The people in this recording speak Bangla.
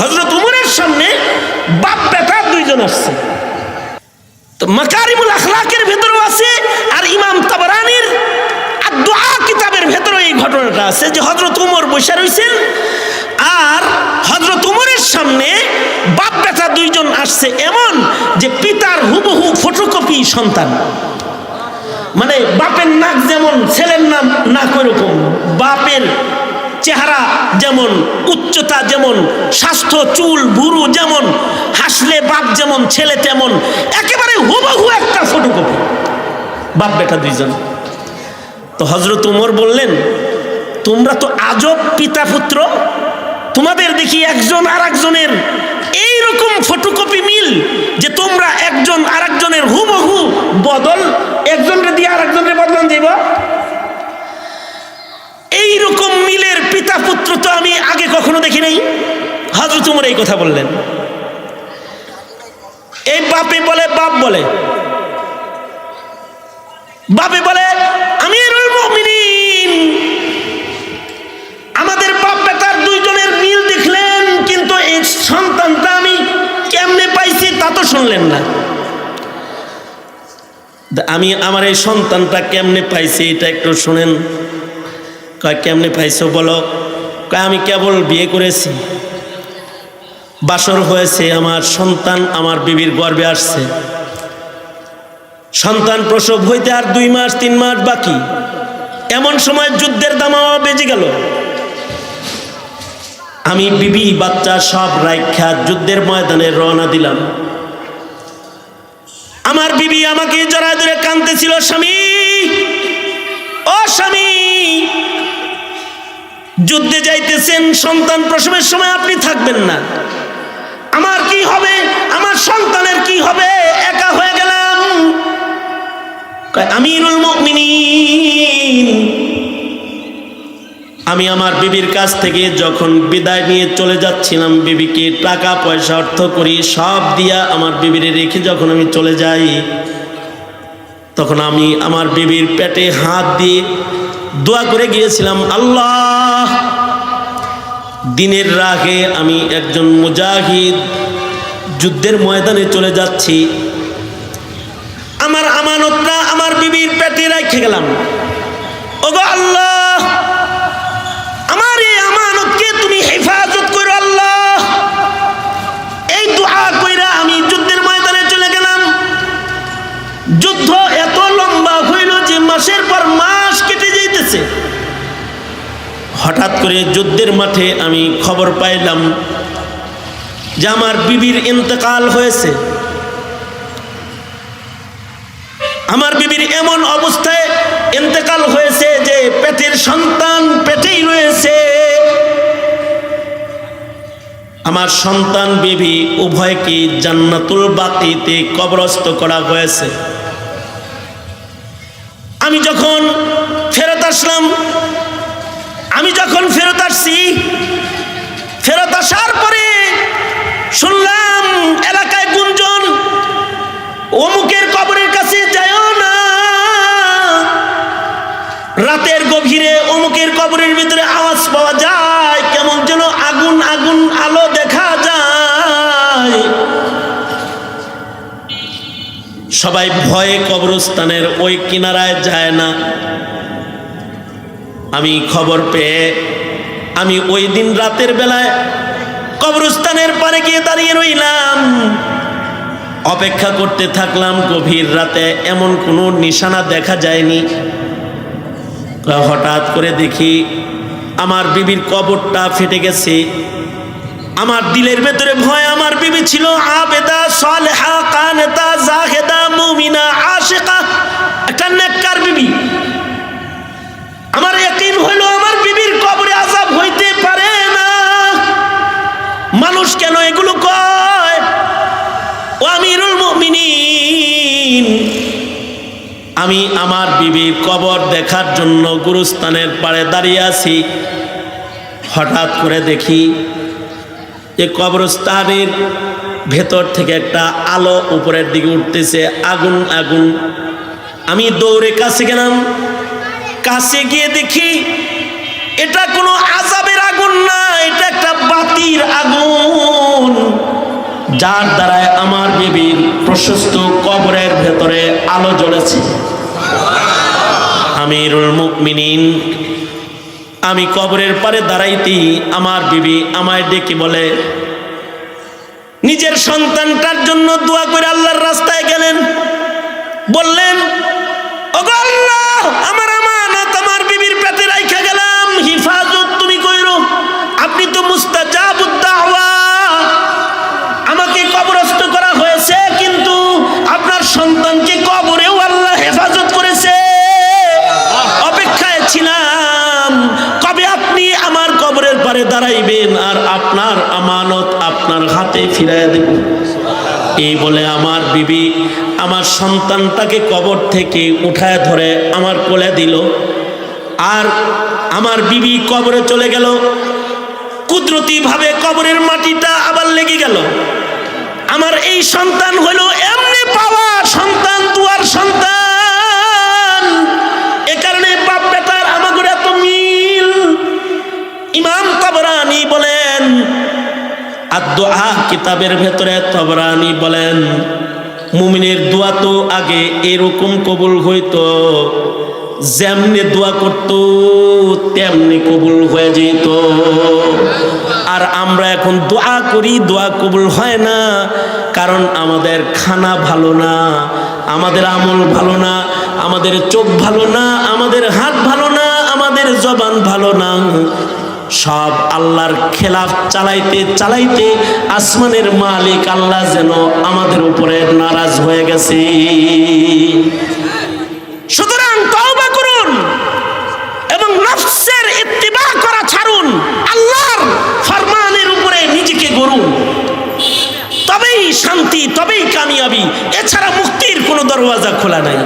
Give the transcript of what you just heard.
হজরত উমরের সামনে বাপ বেটা দুইজন আসছে। তো মাকারিমুল আখলাকের ভেতরেও আছে আর ইমাম তাবারানির আর দোয়া কিতাবের ভেতরে এই ঘটনাটা আছে যে হজরত উমর বসে রয়েছেন আর হজরত উমরের সামনে বাপ বেটা দুইজন আসছে এমন যে পিতার হুবহু ফটোকপি সন্তান। মানে বাপের নাক যেমন ছেলের নাম নাক ওরকম বাপের চেহারা যেমন, উচ্চতা যেমন, স্বাস্থ্য, চুল, ভুরু যেমন, হাসলে বাপ যেমন, ছেলে তেমন, একেবারে হুবহু একটা ফটোকপি বাপ বেটা দুইজন। তো হজরত উমর বললেন, তোমরা তো আজব পিতা পুত্র, তোমাদের দেখি একজন আর একজনের এইরকম ফটোকপি মিল যে তোমরা একজন আর একজনের হুবহু বদল, একজনের দিয়ে আর একজনের বদলান যাইব এইরকম মিলের পুত্র তো আমি আগে কখনো দেখি নাই। হজরত উমর এই কথা বললেন। এই বাপে বলে, বাপ বলে। বাপে বলে আমি আমাদের বাপ বেটার দুইজনের মিল দেখলেন, কিন্তু এই সন্তানটা আমি কেমনে পাইছি তা তো শুনলেন না। আমি আমার এই সন্তানটা কেমনে পাইছি এটা একটু শুনেন। কেমনে পাইছো বলো? আমি কেবল বিয়ে করেছি। বাসর হয়েছে, আমার সন্তান, আমার বিবির গর্বে আসছে। সন্তান প্রসব হইতে আর দুই মাস, তিন মাস বাকি। এমন সময় যুদ্ধের দামাও বেজে গেল। আমি বিবি, বাচ্চা সব রাইখা যুদ্ধের ময়দানে রওনা দিলাম। আমার বিবি আমাকে জড়ায় ধরে কাঁদতেছিল, স্বামী! ও স্বামী! যুদ্ধে যাইতেছেন, সন্তান প্রসবের সময় আপনি থাকবেন না। আমার কি হবে? আমার সন্তানের কি হবে? একা হয়ে গেলাম। আমিরুল আমি আমার বিবির কাছ থেকে যখন বিদায় নিয়ে চলে যাচ্ছিলাম, বিবিকে টাকা, পয়সা, অর্থ করি, সব দিয়া আমার বিবিরে রেখে যখন আমি চলে যাই, তখন আমি আমার বিবির পেটে হাত দিয়ে দোয়া করে গিয়েছিলাম, আল্লাহ, দিনের রাগে আমি একজন মুজাহিদ যুদ্ধের ময়দানে চলে যাচ্ছি। আমার আমানতটা আমার বিবির পেটে রেখে গেলাম। ওগো আল্লাহ হঠাৎ করে যুদ্ধের মাঠে আমি খবর পাইলাম যে আমার বিবির ইন্তেকাল হয়েছে। আমার বিবির এমন অবস্থায় ইন্তেকাল হয়েছে যে পেটের সন্তান পেটেই রয়েছে। আমার সন্তান বিবি উভয়কে জান্নাতুল বাকিতে কবরস্থ করা হয়েছে। আমি যখন ফেরত আসলাম আমি যখন ফেরত আসছি, ফেরত আসার পরে শুনলাম এলাকায় গুঞ্জন, অমুকের কবরের কাছে যায় না। রাতের গভীরে অমুকের কবরের ভিতরে আওয়াজ পাওয়া যায়, কেমন যেন আগুন আগুন আলো দেখা যায়। সবাই ভয়ে কবরস্থানের ওই কিনারায় যায় না। আমি খবর পেয়ে আমি ওই দিন রাতের বেলায় কবরস্থানের পারে গিয়ে দাঁড়িয়ে রইলাম। অপেক্ষা করতে থাকলাম গভীর রাতে, এমন কোনো নিশানা দেখা যায়নি। হঠাৎ করে দেখি আমার বিবির কবরটা ফেটে গেছে। আমার দিলের ভেতরে ভয় আমার বিবি ছিল। আবেদা, সালেহা, কানেতা, জাহেদা, মুমিনা, আশেকা, একটা নেককার বিবি। আমার একদিন হইল, আমার বিবির কবরে আজাব হইতে পারে না। মানুষ কেন এগুলো কয়? ও আমিরুল মুমিনিন, আমি আমার বিবির কবর দেখার জন্য গুরুস্থানের পাড়ে দাঁড়িয়ে আছি। হঠাৎ করে দেখি যে কবরস্থানের ভেতর থেকে একটা আলো উপরের দিকে উঠতেছে, আগুন আগুন। আমি দৌড়ে কাছে গেলাম কাছে গিয়ে দেখি এটা কোনো আজাবের আগুন নাই এটা একটা বাতির আগুন। যার দ্বারায় আমার বিবির প্রশস্ত কবরের ভেতরে আলো জ্বলেছে। আমিরুল মুকমিনিন আমি কবরের পারে দাঁড়াইতেই আমার বিবি আমায় ডেকে বলে, নিজের সন্তানটার জন্য দোয়া করে আল্লাহর রাস্তায় গেলেন। বললেন আমার এই বলে আমার বিবি আমার সন্তানটাকে কবর থেকে উঠায় ধরে আমার কোলে দিল। আর আমার বিবি কবরে চলে গেল। কুদরতি ভাবে কবরের মাটিটা আবার লেগে গেল। আমার এই সন্তান হলো এমনি পাওয়া সন্তান, দুয়ার সন্তান। এত মিল। তবরানি বলেন আর দোয়া কিতাবের ভেতরে তবরানি বলেন, মুমিনের দোয়া তো আগে এরকম কবুল হইতো, যেমনি দোয়া করত, তেমনি কবুল হয়ে যেত। আর আমরা এখন দোয়া করি, দোয়া কবুল হয় না, কারণ আমাদের খানা ভালো না, আমাদের আমল ভালো না, আমাদের চোখ ভালো না, আমাদের হাত ভালো না, আমাদের জবান ভালো না। সব আল্লাহর খেলাফ চালাইতে চালাইতে আসমানের মালিক আল্লাহ যেন আমাদের উপরে নারাজ হয়ে গেছে। সুতরাং তওবা করুন এবং নফসের ইত্তিবা করা ছাড়ুন, আল্লাহর ফরমানের উপরে নিজেকে গড়ুন। তবেই শান্তি, তবেই কামিয়াবি। এছাড়া মুক্তির কোনো দরওয়াজা খোলা নাই।